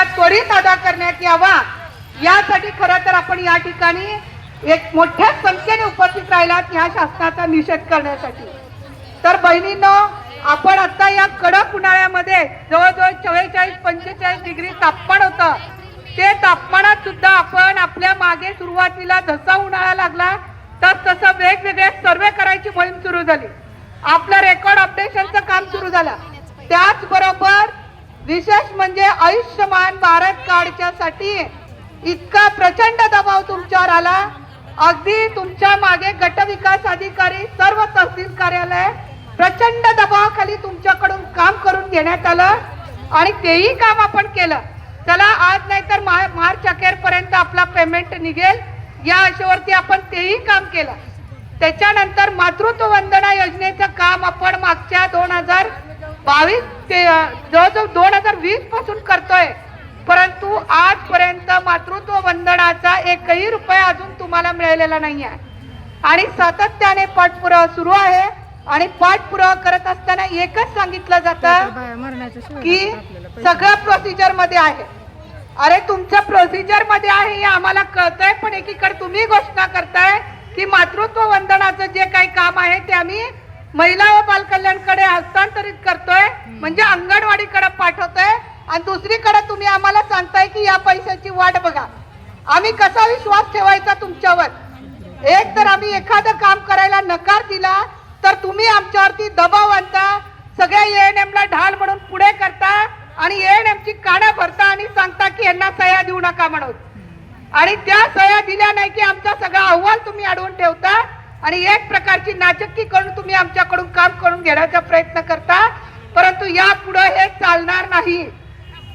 आता त्वरित अदा करण्यात यावा. यासाठी खरं तर आपण या ठिकाणी एक मोठ्या संख्येने उपस्थित राहिलात या शासनाचा निषेध करण्यासाठी. तर बहिणींनो आपण आता या कडक उन्हाळ्यामध्ये जवळजवळ चव्वेचाळीस पंचेचाळीस डिग्री तापमान होतं. ते तापमानात सुद्धा आपण आपल्या मागे सुरुवातीला जसा उन्हाळा लागला तस तसं वेगवेगळे सर्वे करायची मोहीम सुरू झाली. आपलं रेकॉर्ड अपडेशनचं काम सुरू झालं. त्याचबरोबर विशेष म्हणजे आयुष्यमान भारत कार्डच्या साठी इतका प्रचंड दबाव तुमच्यावर आला. अगदी तुमच्या मागे गट विकास अधिकारी सर्व तहसील कार्यालय प्रचंड दबावाखाली तुमच्याकडून काम करून घेण्यात आलं आणि तेही काम आपण केलं. चला आज नाही तर मार्च अखेर पर्यंत आपला पेमेंट निघेल. या आशेवरती आपण तेही काम केलं. त्याच्यानंतर मातृत्व वंदना योजनेचं काम आपण मागच्या दोन हजार बावीस ते जवळजवळ दोन हजार वीसपासून करतोय. परंतु आजपर्यंत मातृत्व वंदनाचा एकही रुपया अजून तुम्हाला मिळालेला नाही आहे आणि सातत्याने पाठपुरावा सुरू आहे. आणि पाठपुरावा करत असताना एकच सांगितलं जातं की सगळं प्रोसिजरमध्ये आहे. अरे तुमचं प्रोसिजरमध्ये आहे हे आम्हाला कळतंय पण एकीकडे तुम्ही घोषणा करताय की मातृत्व वंदनाचं जे काही काम आहे ते आम्ही महिला व बालकल्याणकडे हस्तांतरित करतोय म्हणजे अंगणवाडीकडे पाठवतोय आणि दुसरीकडे तुम्ही आम्हाला सांगताय की या पैशाची वाट बघा. आम्ही कसा विश्वास ठेवायचा तुमच्यावर? एक तर आम्ही एखादं काम करायला नकार दिला तर तुम्ही आमच्यावरती दबाव आणता सगळ्या एएनएम ला ढाल म्हणून पुढे करता आणि एएनएम ची कानं भरता आणि सांगता की यांना सह्या देऊ नका म्हणून. आणि त्या सह्या दिल्या नाही की आमचा सगळा अहवाल तुम्ही अडवून ठेवता आणि एक प्रकारची नाचक्की करून तुम्ही आमच्याकडून काम करून घेण्याचा प्रयत्न करता परंतु यापुढे हे चालणार नाही.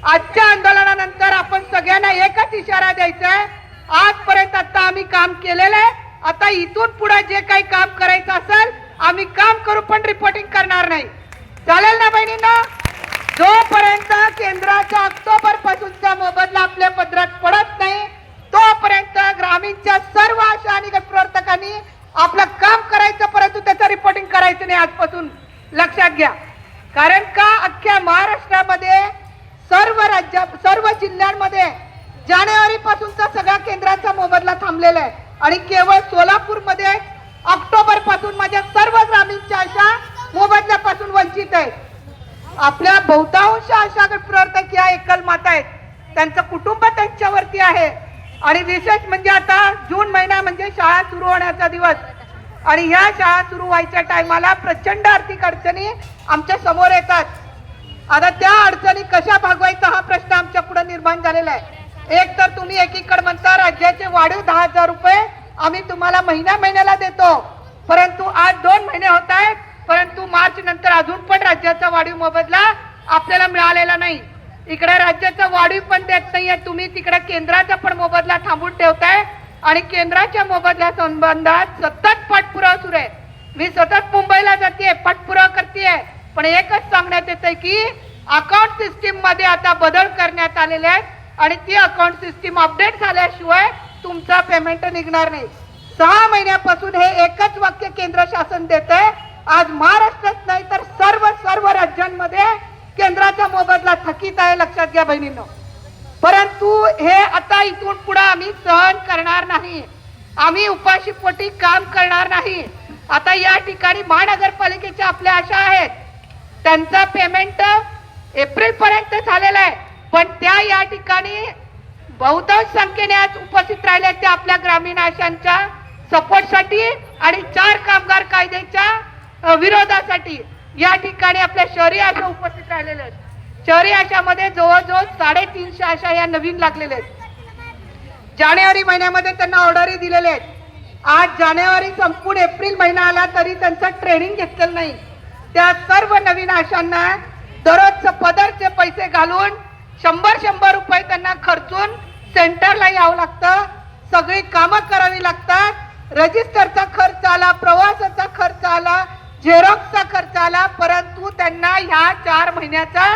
आजच्या आंदोलनानंतर आपण सगळ्यांना एकच इशारा द्यायचा आहे आजपर्यंत आता आम्ही काम केलेलं आहे. आता इथून पुढे जे काही काम करायचं असेल आम्ही काम करू पण रिपोर्टिंग करणार नाही. चालेल ना बहिणींना? जोपर्यंत केंद्राच्या ऑक्टोबरपासून लक्षात घ्या. कारण का अख्ख्या महाराष्ट्रामध्ये सर्व राज्या सर्व जिल्ह्यांमध्ये जानेवारी पासूनचा सगळा केंद्राचा मोबदला थांबलेला आहे. आणि केवळ सोलापूरमध्ये ऑक्टोबरपासून माझ्या सर्व ग्रामीणच्या आशा मोबदल्यापासून वंचित आहेत. आपल्या बहुतांश आशा गट प्रवर्तक या एकल माता आहेत. त्यांचं कुटुंब त्यांच्यावरती आहे. आणि विशेष म्हणजे आता जून महिना म्हणजे शाळा सुरू होण्याचा दिवस. आणि ह्या शाळा सुरू व्हायच्या टायमाला प्रचंड आर्थिक अडचणी आमच्यासमोर येतात. आता त्या अडचणी कशा भागवायचा हा प्रश्न आमच्या पुढे निर्माण झालेला आहे. एक तर तुम्ही एकीकडे म्हणता राज्याचे वाढीव दहा हजार रुपये आम्ही तुम्हाला महिन्या महिन्याला देतो. परंतु आज दोन महिने होत आहेत. परंतु मार्च नंतर अजून पण राज्याचा वाढीव मोबदला आपल्याला मिळालेला नाही. इकडे राज्याचा वाढीव पण देत नाहीये. तुम्ही तिकडे केंद्राचा पण मोबदला थांबून ठेवताय. आणि केंद्राच्या मोबदल्या संबंधात सतत पाठपुरावा सुरू आहे. मी सतत मुंबईला जाते पाठपुरावा करते पण एकच सांगण्यात येतंय की अकाउंट सिस्टीममध्ये आता बदल करण्यात आलेले आहेत आणि ती अकाउंट सिस्टीम अपडेट झाल्याशिवाय तुमचा पेमेंट निघणार नाही. सहा महिन्यापासून हे एकच वाक्य केंद्र शासन देत आहे आज महाराष्ट्रात नाही तर सर्व सर्व राज्यांमध्ये केंद्राचा मोबदला थकीत आहे लक्षात घ्या बहिणींनो. परंतु हे आता इथून पुढे आम्ही सहन करणार नाही. आम्ही उपाशीपोटी काम करणार नाही. आता या ठिकाणी महानगरपालिकेच्या आपल्या आशा आहेत. त्यांचा पेमेंट एप्रिल पर्यंत झालेला आहे. पण त्या या ठिकाणी बहुतांश संख्येने आज उपस्थित राहिल्या त्या आपल्या ग्रामीण आशांच्या सपोर्टसाठी आणि चार कामगार कायद्याच्या विरोधासाठी. या ठिकाणी आपल्या शहरी आशा उपस्थित राहिलेल्या आहेत. शहरी आशामध्ये जवळजवळ साडेतीनशे आशा या नवीन लागलेल्या आहेत. जानेवारी महिन्यामध्ये त्यांना ऑर्डरही दिलेले आहेत. आज जानेवारी संपूर्ण एप्रिल महिना आला तरी त्यांचं ट्रेनिंग घेतलेलं नाही. त्या सर्व नवीन आशांना दररोजचं पदरचे पैसे घालून शंभर शंभर रुपये त्यांना खर्चून सेंटरला यावं लागतं. सगळी कामं करावी लागतात. रजिस्टरचा खर्च आला प्रवासाचा खर्च आला झेरॉक्सचा खर्च आला परंतु त्यांना ह्या चार महिन्याचा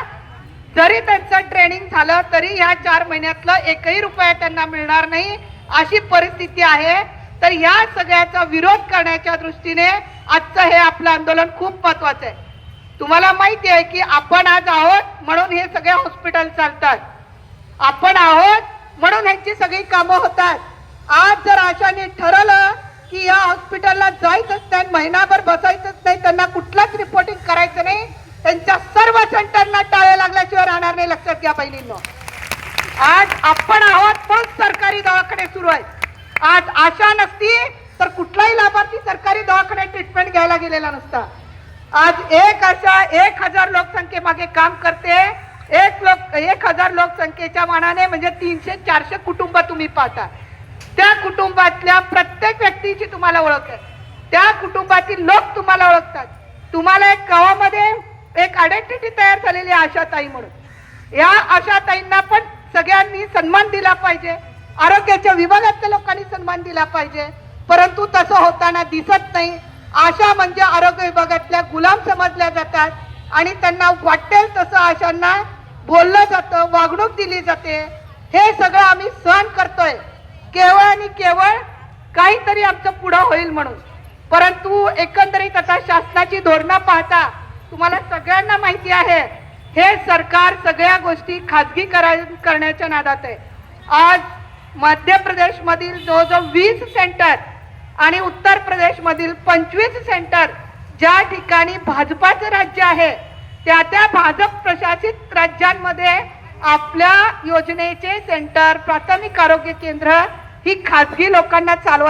जरी त्यांचं ट्रेनिंग झालं तरी ह्या चार महिन्यातलं एकही रुपया त्यांना मिळणार नाही अशी परिस्थिती आहे. तर या सगळ्याचा विरोध करण्याच्या दृष्टीने आजचं हे आपलं आंदोलन खूप महत्वाचं आहे. तुम्हाला माहिती आहे की आपण आज आहोत म्हणून हे सगळे हॉस्पिटल चालतात. आपण आहोत म्हणून ह्यांची सगळी कामं होतात. आज जर आशाने ठरवलं की या हॉस्पिटलला जायचंच नाही महिनाभर बसायचं नाही त्यांना कुठलाच रिपोर्टिंग करायचं नाही त्यांच्या सर्व सेंटरना टाळे लागल्याशिवाय राहणार नाही लक्षात घ्या बहिणींनो आज आपण आहोत पण सरकारी दवाखाने सुरू आहेत. आज आशा नसती तर कुठलाही लाभार्थी सरकारी दवाखान्यात ट्रीटमेंट घ्यायला गेलेला नसता. आज एक आशा एक हजार लोकसंख्येमागे काम करते. एक लोक एक हजार लोकसंख्येच्या मानाने म्हणजे तीनशे चारशे कुटुंब तुम्ही पाहता. त्या कुटुंबातल्या प्रत्येक व्यक्तीची तुम्हाला ओळख आहे. त्या कुटुंबातील लोक तुम्हाला ओळखतात. तुम्हाला एक गावामध्ये एक आयडेंटिटी तयार झालेली आहे आशाताई म्हणून. या आशाताईंना पण सगळ्यांनी सन्मान दिला पाहिजे. आरोग्याच्या विभागातल्या लोकांनी सन्मान दिला पाहिजे. परंतु तसं होताना दिसत नाही. आशा म्हणजे आरोग्य विभागातल्या गुलाम समजल्या जातात. आणि त्यांना वाटेल तसं आशांना बोललं जातं वागणूक दिली जाते. हे सगळं आम्ही सहन करतोय. केवळ आणि केवळ काहीतरी आमचं पुढं होईल म्हणून. परंतु एकंदरीत आता शासनाची धोरणं पाहता तुम्हाला सगळ्यांना माहिती आहे. हे सरकार सगळ्या गोष्टी खाजगी करा करण्याच्या नादात आहे. आज मध्य प्रदेशमधील जवळजवळ वीस सेंटर आणि उत्तर प्रदेशमधील पंचवीस सेंटर ज्या ठिकाणी भाजपाचं राज्य आहे त्या त्या भाजप प्रशासित राज्यांमध्ये आपल्या योजनेचे सेंटर प्राथमिक आरोग्य केंद्र ही खाजगी लोकांना चालवा